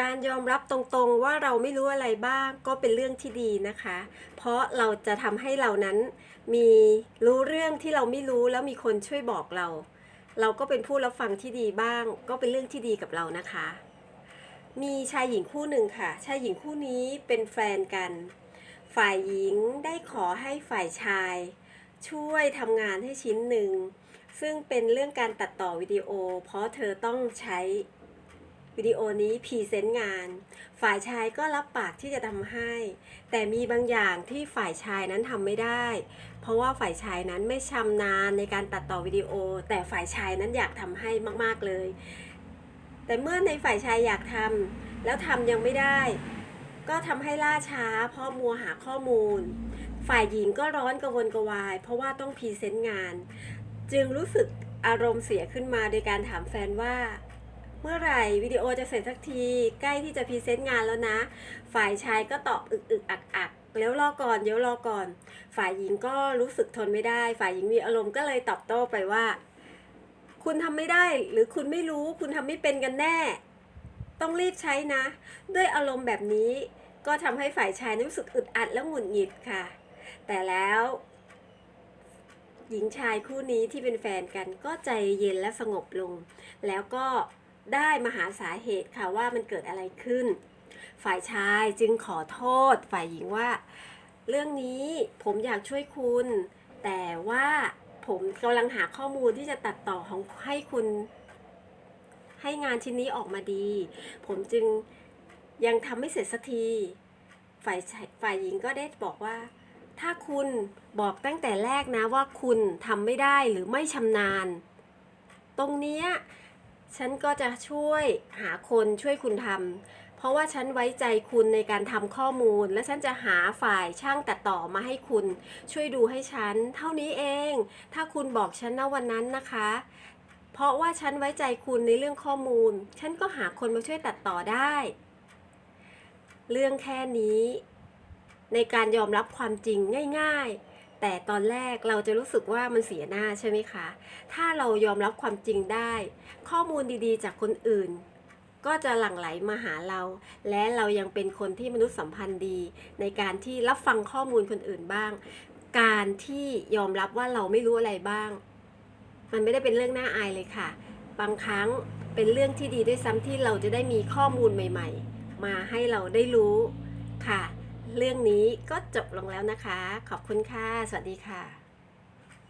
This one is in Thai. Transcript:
การยอมรับตรงๆว่าเราไม่รู้อะไรบ้างก็เป็นเรื่องที่ดีนะคะ เพราะเราจะทำให้เรานั้นมีรู้เรื่องที่เราไม่รู้แล้วมีคนช่วยบอกเรา เราก็เป็นผู้รับฟังที่ดีบ้าง ก็เป็นเรื่องที่ดีกับเรานะคะ มีชายหญิงคู่หนึ่งค่ะ ชายหญิงคู่นี้เป็นแฟนกัน ฝ่ายหญิงได้ขอให้ฝ่ายชาย ช่วยทำงานให้ชิ้นหนึ่งซึ่งเป็นเรื่องการตัดต่อวิดีโอ เพราะเธอต้องใช้ วิดีโอนี้พรีเซนต์งาน ฝ่ายชายก็รับปากที่จะทำให้ แต่มีบางอย่างที่ฝ่ายชายนั้นทำไม่ได้ เพราะว่าฝ่ายชายนั้นไม่ชำนาญในการตัดต่อวิดีโอ แต่ฝ่ายชายนั้นอยากทำให้มากๆเลย แต่เมื่อในฝ่ายชายอยากทำแล้วทำยังไม่ได้ ก็ทำให้ล่าช้า เพราะมัวหาข้อมูล ฝ่ายหญิงก็ร้อนกระวนกระวาย เพราะว่าต้องพรีเซนต์งาน จึงรู้สึกอารมณ์เสียขึ้นมาโดยการถามแฟนว่า เมื่อไหร่วิดีโอจะเสร็จสักทีใกล้ที่จะพรีเซนต์งานแล้วนะ ฝ่ายชายก็ตอบอึกอึกอักอักแล้วรอก่อนเดี๋ยวรอก่อน ฝ่ายหญิงก็รู้สึกทนไม่ได้ ฝ่ายหญิงมีอารมณ์ก็เลยตอบโต้ไปว่า คุณทำไม่ได้หรือคุณไม่รู้คุณทำไม่เป็นกันแน่ ต้องรีบใช้นะ ด้วยอารมณ์แบบนี้ ก็ทำให้ฝ่ายชายรู้สึกอึดอัดและหงุดหงิดค่ะ แต่แล้วหญิงชายคู่นี้ที่เป็นแฟนกันก็ใจเย็นและสงบลง แล้วก็ ได้มาหาสาเหตุค่ะว่ามันเกิดอะไรขึ้น ฝ่ายชายจึงขอโทษ ฝ่ายหญิงว่า เรื่องนี้ผมอยากช่วยคุณ แต่ว่าผมกำลังหาข้อมูลที่จะตัดต่อของให้คุณ ให้งานชิ้นนี้ออกมาดี ผมจึงยังทำไม่เสร็จสักทีฝ่ายชายฝ่ายหญิงก็ได้บอกว่า ถ้าคุณบอกตั้งแต่แรกนะว่าคุณทำไม่ได้หรือไม่ชำนาญ ตรงเนี้ย ฉันก็จะช่วยหาคนช่วยคุณทำ เพราะว่าฉันไว้ใจคุณในการทำข้อมูล และฉันจะหาฝ่ายช่างตัดต่อมาให้คุณ ช่วยดูให้ฉัน เท่านี้เอง ถ้าคุณบอกฉันนะวันนั้นนะคะ เพราะว่าฉันไว้ใจคุณในเรื่องข้อมูล ฉันก็หาคนมาช่วยตัดต่อได้ เรื่องแค่นี้ ในการยอมรับความจริงง่าย ๆ แต่ตอนแรกเราจะรู้สึกว่ามันเสียหน้าใช่ไหมคะ ถ้าเรายอมรับความจริงได้ ข้อมูลดีๆ จากคนอื่น ก็จะหลั่งไหลมาหาเรา และเรายังเป็นคนที่มนุษยสัมพันธ์ดี ในการที่รับฟังข้อมูลคนอื่นบ้าง การที่ยอมรับว่าเราไม่รู้อะไรบ้าง มันไม่ได้เป็นเรื่องน่าอายเลยค่ะ บางครั้งเป็นเรื่องที่ดีด้วยซ้ำที่เราจะได้มีข้อมูลใหม่ ๆ มาให้เราได้รู้ค่ะ เรื่องนี้ก็จบลงแล้วนะคะ ขอบคุณค่ะ สวัสดีค่ะ